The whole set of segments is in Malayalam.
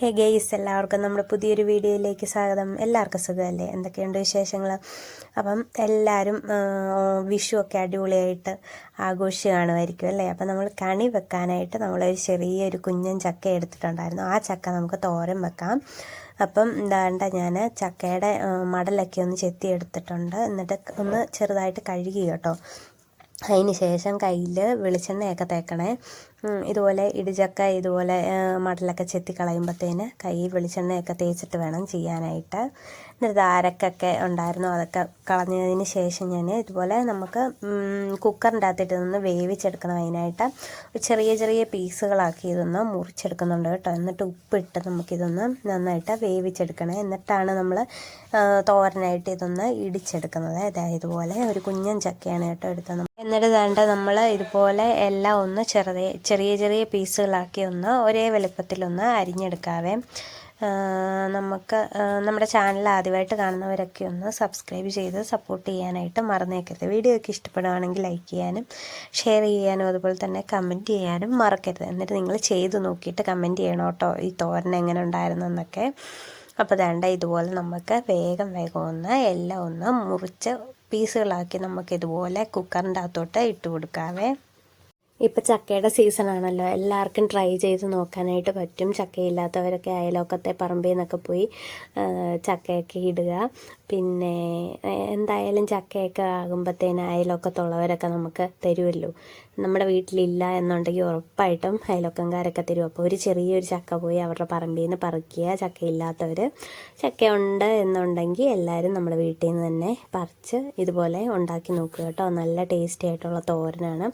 ഹേ ഗെയ്സ് എല്ലാവർക്കും നമ്മുടെ പുതിയൊരു വീഡിയോയിലേക്ക് സ്വാഗതം. എല്ലാവർക്കും സുഖമല്ലേ? എന്തൊക്കെയുണ്ട് വിശേഷങ്ങൾ അപ്പം എല്ലാവരും ഒക്കെ അടിപൊളിയായിട്ട് ആഘോഷിച്ച് കാണുമായിരിക്കും അല്ലേ? അപ്പം നമ്മൾ കണി വെക്കാനായിട്ട് നമ്മളൊരു ചെറിയൊരു കുഞ്ഞൻ ചക്ക എടുത്തിട്ടുണ്ടായിരുന്നു. ആ ചക്ക നമുക്ക് തോരൻ വെക്കാം. അപ്പം എന്താണ്ട ഞാൻ ചക്കയുടെ മടലൊക്കെ ഒന്ന് ചെത്തി എടുത്തിട്ടുണ്ട് എന്നിട്ട് ഒന്ന് ചെറുതായിട്ട് കഴുകി കേട്ടോ. അതിന് ശേഷം കയ്യിൽ വെളിച്ചെണ്ണയൊക്കെ തേക്കണേ. ഇതുപോലെ ഇടിച്ചക്ക ഇതുപോലെ മടലൊക്കെ ചെത്തി കളയുമ്പോഴത്തേന് കയ്യിൽ വെളിച്ചെണ്ണയൊക്കെ തേച്ചിട്ട് വേണം ചെയ്യാനായിട്ട്. എന്നിട്ട് ആരക്കൊക്കെ ഉണ്ടായിരുന്നു അതൊക്കെ കളഞ്ഞതിന് ശേഷം ഞാൻ ഇതുപോലെ നമുക്ക് കുക്കറിന്റെ അകത്തിട്ട് നിന്ന് വേവിച്ചെടുക്കണം അതിനായിട്ട്. ചെറിയ ചെറിയ പീസുകളാക്കി ഇതൊന്ന് മുറിച്ചെടുക്കുന്നുണ്ട് കേട്ടോ. എന്നിട്ട് ഉപ്പിട്ട് നമുക്കിതൊന്ന് നന്നായിട്ട് വേവിച്ചെടുക്കണേ. എന്നിട്ടാണ് നമ്മൾ തോരനായിട്ട് ഇതൊന്ന് ഇടിച്ചെടുക്കുന്നത്. അതായത് ഇതുപോലെ ഒരു കുഞ്ഞൻ ചക്കയാണ് കേട്ടോ എടുത്തത്. എന്നിട്ട് വേണ്ട നമ്മൾ ഇതുപോലെ എല്ലാം ഒന്ന് ചെറിയ ചെറിയ ചെറിയ പീസുകളാക്കി ഒന്ന് ഒരേ വലുപ്പത്തിലൊന്ന് അരിഞ്ഞെടുക്കാവേ. നമുക്ക് നമ്മുടെ ചാനൽ ആദ്യമായിട്ട് കാണുന്നവരൊക്കെ ഒന്ന് സബ്സ്ക്രൈബ് ചെയ്ത് സപ്പോർട്ട് ചെയ്യാനായിട്ട് മറന്നേക്കരുത്. വീഡിയോ ഒക്കെ ഇഷ്ടപ്പെടുകയാണെങ്കിൽ ലൈക്ക് ചെയ്യാനും ഷെയർ ചെയ്യാനും അതുപോലെ തന്നെ കമന്റ് ചെയ്യാനും മറക്കരുത്. എന്നിട്ട് നിങ്ങൾ ചെയ്ത് നോക്കിയിട്ട് കമന്റ് ചെയ്യണം കേട്ടോ. ഈ തോരൻ എങ്ങനെ ഉണ്ടായിരുന്നു എന്നൊക്കെ. അപ്പോൾ വേണ്ട ഇതുപോലെ നമുക്ക് വേഗം വേഗം ഒന്ന് എല്ലാം ഒന്ന് മുറിച്ച് പീസുകളാക്കി നമുക്ക് ഇതുപോലെ കുക്കറിന്റെ അകത്തോട്ട് ഇട്ട് കൊടുക്കാവേ. ഇപ്പം ചക്കയുടെ സീസൺ ആണല്ലോ. എല്ലാവർക്കും ട്രൈ ചെയ്ത് നോക്കാനായിട്ട് പറ്റും. ചക്കയില്ലാത്തവരൊക്കെ അയലോക്കത്തെ പറമ്പിൽ നിന്നൊക്കെ പോയി ചക്കയൊക്കെ ഇടുക. പിന്നെ എന്തായാലും ചക്കയൊക്കെ ആകുമ്പോഴത്തേന് അയലോക്കത്തുള്ളവരൊക്കെ നമുക്ക് തരുമല്ലോ നമ്മുടെ വീട്ടിലില്ല എന്നുണ്ടെങ്കിൽ ഉറപ്പായിട്ടും അയലോക്കംകാരൊക്കെ തരും. അപ്പോൾ ഒരു ചെറിയൊരു ചക്ക പോയി അവരുടെ പറമ്പിൽ നിന്ന് പറിക്കുക. ചക്കയില്ലാത്തവർ ചക്ക ഉണ്ട് എന്നുണ്ടെങ്കിൽ എല്ലാവരും നമ്മുടെ വീട്ടിൽ നിന്ന് തന്നെ പറിച്ച് ഇതുപോലെ ഉണ്ടാക്കി നോക്കുക കേട്ടോ. നല്ല ടേസ്റ്റി ആയിട്ടുള്ള തോരനാണ്.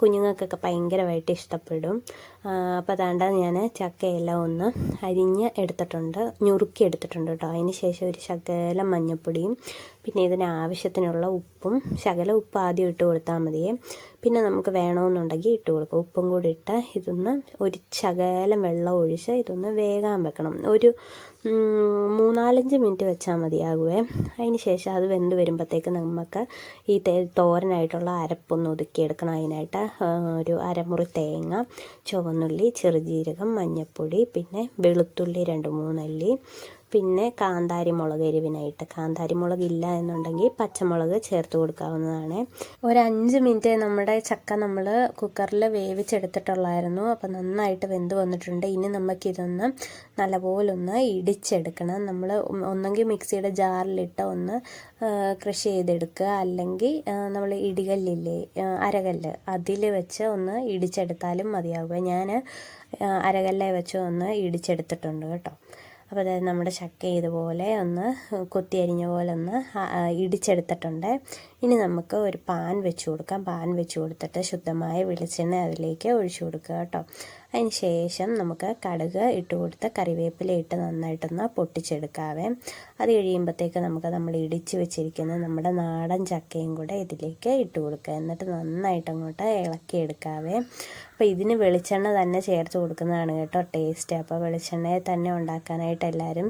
കുഞ്ഞുങ്ങൾക്കൊക്കെ ഭയങ്കരമായിട്ട് ഇഷ്ടപ്പെടും. അപ്പോൾ അതാണ്ട് ഞാൻ ചക്കയെല്ലാം ഒന്ന് അരിഞ്ഞ് എടുത്തിട്ടുണ്ട്. ഞുറുക്കി എടുത്തിട്ടുണ്ട് കേട്ടോ. അതിന് ശേഷം ഒരു ശകലം മഞ്ഞൾപ്പൊടിയും പിന്നെ ഇതിന് ആവശ്യത്തിനുള്ള ഉപ്പും ശകല ഉപ്പ് ആദ്യം ഇട്ട് കൊടുത്താൽ മതിയേ പിന്നെ നമുക്ക് വേണമെന്നുണ്ടെങ്കിൽ ഇട്ട് കൊടുക്കാം. ഉപ്പും കൂടി ഇട്ട് ഇതൊന്ന് ഒരു ശകലം വെള്ളം ഒഴിച്ച് ഇതൊന്ന് വേകാൻ വെക്കണം. ഒരു മൂന്നാലഞ്ച് മിനിറ്റ് വെച്ചാൽ മതിയാകുവേ. അതിന് ശേഷം അത് വെന്ത് വരുമ്പോഴത്തേക്ക് നമുക്ക് ഈ തേ തോരനായിട്ടുള്ള അരപ്പൊന്ന് ഒതുക്കിയെടുക്കണം അതിനായിട്ട് ഒരു അരമുറി തേങ്ങ ചുവന്നുള്ളി ചെറുജീരകം മഞ്ഞൾപ്പൊടി പിന്നെ വെളുത്തുള്ളി രണ്ട് മൂന്നല്ലി പിന്നെ കാന്താരി മുളക് എരിവിനായിട്ട്. കാന്താരി മുളക് ഇല്ല എന്നുണ്ടെങ്കിൽ പച്ചമുളക് ചേർത്ത് കൊടുക്കാവുന്നതാണ്. ഒരു അഞ്ച് മിനിറ്റ് നമ്മുടെ ചക്ക നമ്മൾ കുക്കറിൽ വേവിച്ചെടുത്തിട്ടുള്ളായിരുന്നു. അപ്പം നന്നായിട്ട് വെന്ത് വന്നിട്ടുണ്ട്. ഇനി നമുക്കിതൊന്ന് നല്ലപോലെ ഒന്ന് ഇടിച്ചെടുക്കണം. നമ്മൾ ഒന്നെങ്കിൽ മിക്സിയുടെ ജാറിലിട്ട് ഒന്ന് കൃഷി ചെയ്തെടുക്കുക. അല്ലെങ്കിൽ നമ്മൾ ഇടികല്ലില്ലേ അരകല്ല് അതിൽ വെച്ച് ഒന്ന് ഇടിച്ചെടുത്താലും മതിയാവുക. ഞാൻ അരകല്ലേ വെച്ച് ഒന്ന് ഇടിച്ചെടുത്തിട്ടുണ്ട് കേട്ടോ. അപ്പോൾ അതായത് നമ്മുടെ ചക്ക ഇതുപോലെ ഒന്ന് കൊത്തി അരിഞ്ഞ പോലെ ഒന്ന് ഇടിച്ചെടുത്തിട്ടുണ്ട്. ഇനി നമുക്ക് ഒരു പാൻ വെച്ച് കൊടുക്കാം. പാൻ വെച്ച് കൊടുത്തിട്ട് ശുദ്ധമായ വെളിച്ചെണ്ണ അതിലേക്ക് ഒഴിച്ചു കൊടുക്കുക കേട്ടോ. അതിന് ശേഷം നമുക്ക് കടുക് ഇട്ട് കൊടുത്ത് കറിവേപ്പില ഇട്ട് നന്നായിട്ടൊന്ന് പൊട്ടിച്ചെടുക്കാവേ. അത് കഴിയുമ്പോഴത്തേക്ക് നമുക്ക് നമ്മൾ ഇടിച്ച് വെച്ചിരിക്കുന്ന നമ്മുടെ നാടൻ ചക്കയും കൂടെ ഇതിലേക്ക് ഇട്ട് കൊടുക്കുക. എന്നിട്ട് നന്നായിട്ട് അങ്ങോട്ട് ഇളക്കിയെടുക്കാവേ. അപ്പോൾ ഇതിന് വെളിച്ചെണ്ണ തന്നെ ചേർത്ത് കൊടുക്കുന്നതാണ് കേട്ടോ ടേസ്റ്റ് അപ്പോൾ വെളിച്ചെണ്ണയെ തന്നെ ഉണ്ടാക്കാനായിട്ട് എല്ലാവരും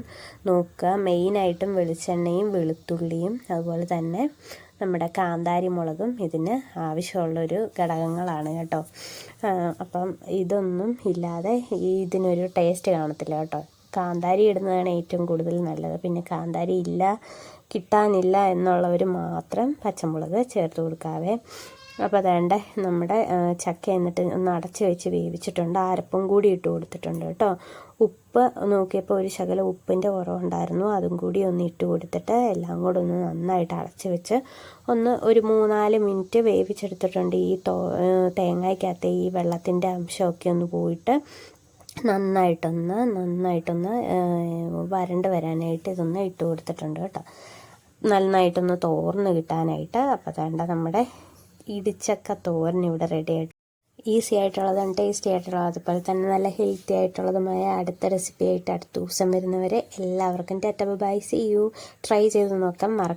നോക്കുക. മെയിനായിട്ടും വെളിച്ചെണ്ണയും വെളുത്തുള്ളിയും അതുപോലെ തന്നെ നമ്മുടെ കാന്താരി മുളകും ഇതിന് ആവശ്യമുള്ളൊരു ഘടകങ്ങളാണ് കേട്ടോ. അപ്പം ഇതൊന്നും ഇല്ലാതെ ഇതിനൊരു ടേസ്റ്റ് കാണത്തില്ല കേട്ടോ. കാന്താരി ഇടുന്നതാണ് ഏറ്റവും കൂടുതൽ നല്ലത്. പിന്നെ കാന്താരി ഇല്ല കിട്ടാനില്ല എന്നുള്ളവർ മാത്രം പച്ചമുളക് ചേർത്ത് കൊടുക്കാവേ അപ്പോൾ അതേണ്ട നമ്മുടെ ചക്ക എന്നിട്ട് ഒന്ന് അടച്ച് വെച്ച് വേവിച്ചിട്ടുണ്ട്. അരപ്പും കൂടി ഇട്ട് കൊടുത്തിട്ടുണ്ട് കേട്ടോ. ഉപ്പ് നോക്കിയപ്പോൾ ഒരു ശകലം ഉപ്പിന്റെ കുറവുണ്ടായിരുന്നു. അതും കൂടി ഒന്ന് ഇട്ട് കൊടുത്തിട്ട് എല്ലാം കൂടെ ഒന്ന് നന്നായിട്ട് അടച്ച് വെച്ച് ഒന്ന് ഒരു മൂന്നാൽ മിനിറ്റ് വേവിച്ചെടുത്തിട്ടുണ്ട്. ഈ തോ തേങ്ങയ്ക്കകത്തെ ഈ വെള്ളത്തിന്റെ അംശമൊക്കെ ഒന്ന് പോയിട്ട് നന്നായിട്ടൊന്ന് നന്നായിട്ടൊന്ന് വരണ്ട് വരാനായിട്ട് ഇതൊന്ന് ഇട്ട് കൊടുത്തിട്ടുണ്ട് കേട്ടോ. നന്നായിട്ടൊന്ന് തോർന്ന് കിട്ടാനായിട്ട്. അപ്പോൾ വേണ്ട നമ്മുടെ ഇടിച്ചക്ക തോരൻ ഇവിടെ റെഡി ആയിട്ട്. ഈസി ആയിട്ടുള്ളതും ടേസ്റ്റി ആയിട്ടുള്ളതും അതുപോലെ തന്നെ നല്ല ഹെൽത്തി ആയിട്ടുള്ളതുമായ അടുത്ത റെസിപ്പി ആയിട്ട് അടുത്ത ദിവസം വരുന്നവരെ എല്ലാവർക്കും tata bye see you try ചെയ്ത് നോക്കാം മറ